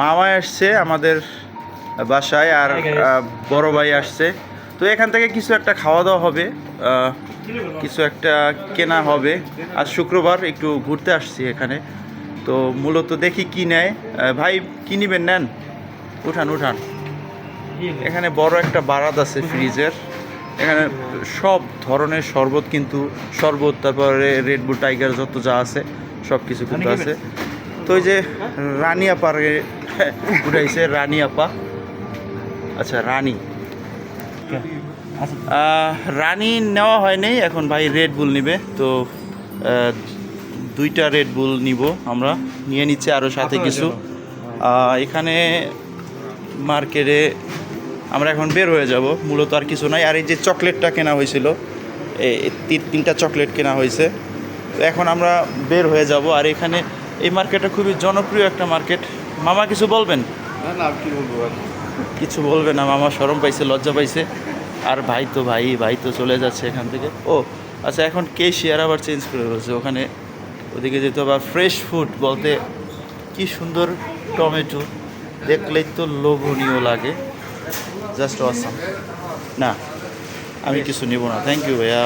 মামা আসছে আমাদের বাসায় আর বড় ভাই আসছে। তো এখান থেকে কিছু একটা খাওয়া দাওয়া হবে কিছু একটা কেনা হবে। আজ শুক্রবার একটু ঘুরতে আসছি এখানে। তো মূলত দেখি কি নেয়। ভাই কি নিবেন নেন? উঠান উঠান। এখানে বড় একটা বারাত আছে ফ্রিজের। এখানে সব ধরনের শরবত কিন্তু শরবত তারপরে রেডবুল টাইগার যত যা আছে সব কিছু কিন্তু আছে। তো ওই যে রানী আপার উঠাইছে রানী আপা। আচ্ছা রানী। রানী নেওয়া হয়নি এখন ভাই রেড বুল নিবে। তো দুইটা রেড বুল নিব আমরা। নিয়ে নিচ্ছে আরও সাথে কিছু। এখানে মার্কেটে আমরা এখন বের হয়ে যাব। মূলত আর কিছু নাই। আর এই যে চকলেটটা কেনা হয়েছিল তিন তিনটা চকলেট কেনা হয়েছে। তো এখন আমরা বের হয়ে যাব। আর এখানে এই মার্কেটটা খুবই জনপ্রিয় একটা মার্কেট। মামা কিছু বলবেন? না না কি বলব কিছু বলবে না মামা সরম পাইছে লজ্জা পাইছে। আর ভাই তো ভাই ভাই তো চলে যাচ্ছে এখান থেকে। ও আচ্ছা এখন কে শেয়ার আবার চেঞ্জ করে বলছে ওখানে ওদিকে যেতে আবার ফ্রেশ ফুড বলতে কি সুন্দর টমেটো দেখলেই তো লোভনীয় লাগে। জাস্ট অসাম না আমি কিছু নিব না। থ্যাংক ইউ ভাইয়া।